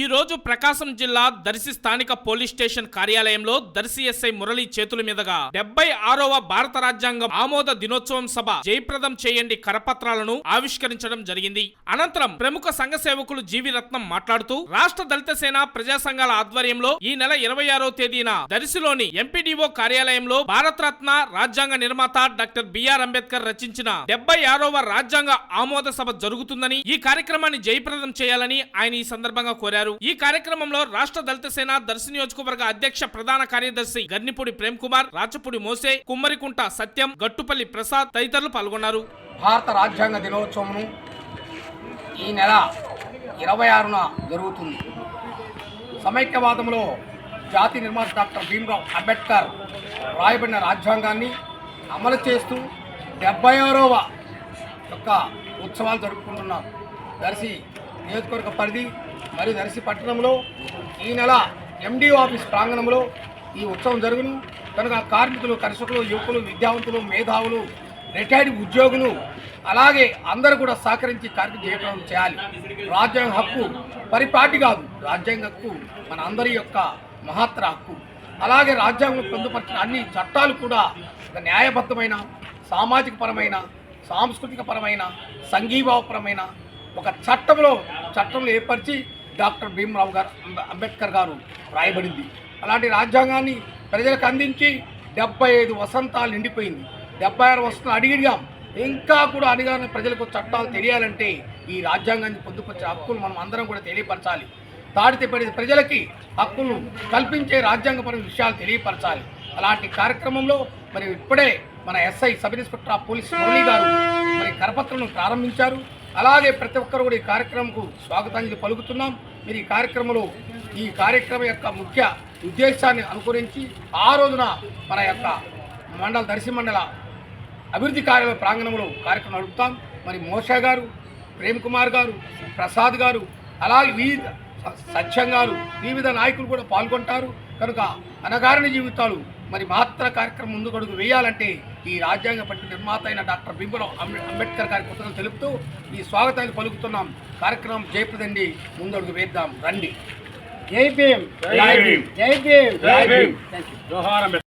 ఈ రోజు ప్రకాశం జిల్లా దర్శి స్థానిక పోలీస్ స్టేషన్ కార్యాలయంలో దర్శి ఎస్ఐ మురళి చేతుల మీదుగా డెబ్బై ఆరవ భారత రాజ్యాంగం ఆమోద దినోత్సవం సభ జయప్రదం చేయండి కరపత్రాలను ఆవిష్కరించడం జరిగింది. అనంతరం ప్రముఖ సంఘ సేవకులు జీవి రత్నం మాట్లాడుతూ రాష్ట్ర దళిత సేన ప్రజా సంఘాల ఆధ్వర్యంలో ఈ నెల ఇరవై ఆరో తేదీన దర్శిలోని ఎంపీడీఓ కార్యాలయంలో భారత రత్న రాజ్యాంగ నిర్మాత డాక్టర్ బిఆర్ అంబేద్కర్ రచించిన డెబ్బై ఆరవ రాజ్యాంగ ఆమోద సభ జరుగుతుందని ఈ కార్యక్రమాన్ని జయప్రదం చేయాలని ఆయన ఈ సందర్భంగా కోరారు. ఈ కార్యక్రమంలో రాష్ట్ర దళిత సేన దర్శి నియోజకవర్గ అధ్యక్ష ప్రధాన కార్యదర్శి గర్నిపూడి ప్రేమ్ కుమార్ రాచపూడి మోసే కుమ్మరికుంట సత్యం గట్టుపల్లి ప్రసాద్ తదితరులు పాల్గొన్నారు. భారత రాజ్యాంగ దినోత్సవం ఈ నెల ఇరవై ఆరున జరుగుతుంది. సమైక్యవాదంలో జాతి నిర్మాత డాక్టర్ భీమ్రావ్ అంబేద్కర్ రాయబడిన రాజ్యాంగాన్ని అమలు చేస్తూ డెబ్బై ఆరవ యొక్క ఉత్సవాలు జరుపుకుంటున్నారు. దర్శి నియోజకవర్గ పరిధి మరియు దర్శి పట్టణంలో ఈ నెల ఎండిఓ ఆఫీస్ ప్రాంగణంలో ఈ ఉత్సవం జరుగును. కనుక కార్మికులు కర్షకులు యువకులు విద్యావంతులు మేధావులు రిటైర్డ్ ఉద్యోగులు అలాగే అందరూ కూడా సహకరించి కార్మిక చేయడం చేయాలి. రాజ్యాంగ హక్కు పరిపాటి కాదు. రాజ్యాంగ హక్కు మన అందరి యొక్క మహత్తర హక్కు. అలాగే రాజ్యాంగం పొందుపరిచిన అన్ని చట్టాలు కూడా న్యాయబద్ధమైన సామాజిక పరమైన సాంస్కృతిక పరమైన సంఘీభావపరమైన ఒక చట్టంలో చట్టంలో ఏర్పరిచి డాక్టర్ భీమరావు గారు అంబేద్కర్ గారు రాయబడింది. అలాంటి రాజ్యాంగాన్ని ప్రజలకు అందించి డెబ్బై ఐదు వసంతాలు నిండిపోయింది. డెబ్బై ఆరు వసంతాలు అడిగిడిగాం. ఇంకా కూడా అడిగాని ప్రజలకు చట్టాలు తెలియాలంటే ఈ రాజ్యాంగాన్ని పొందుపరిచే హక్కులు మనం అందరం కూడా తెలియపరచాలి. తాడితే పడే ప్రజలకి హక్కులు కల్పించే రాజ్యాంగపరమైన విషయాలు తెలియపరచాలి. అలాంటి కార్యక్రమంలో మరి ఇప్పుడే మన SI sub inspector of police Murali garu మరి కరపత్రను ప్రారంభించారు. అలాగే ప్రతి ఒక్కరు కూడా ఈ కార్యక్రమంకు స్వాగతానికి పలుకుతున్నాం. మీరు ఈ కార్యక్రమంలో ఈ కార్యక్రమం యొక్క ముఖ్య ఉద్దేశాన్ని అనుకరించి ఆ రోజున మన యొక్క మండల దర్శి మండల అభివృద్ధి కార్యాలయ ప్రాంగణంలో కార్యక్రమం నడుపుతాం. మరి మోషా గారు ప్రేమ్ కుమార్ గారు ప్రసాద్ గారు అలాగే వివిధ సత్యం గారు వివిధ నాయకులు కూడా పాల్గొంటారు. కనుక అనగారిన జీవితాలు మరి మహత్తర కార్యక్రమం ముందు అడుగు వేయాలంటే ఈ రాజ్యాంగ పట్టిన నిర్మాత అయిన డాక్టర్ భీమరావు అంబే- అంబేద్కర్ గారి పుస్తకం తెలుపుతూ ఈ స్వాగతాన్ని పలుకుతున్నాం. కార్యక్రమం జయప్రదండి. ముందడుగు వేద్దాం. రండి. జై భీమ్. జై భీమ్. జై భీమ్. జై భీమ్.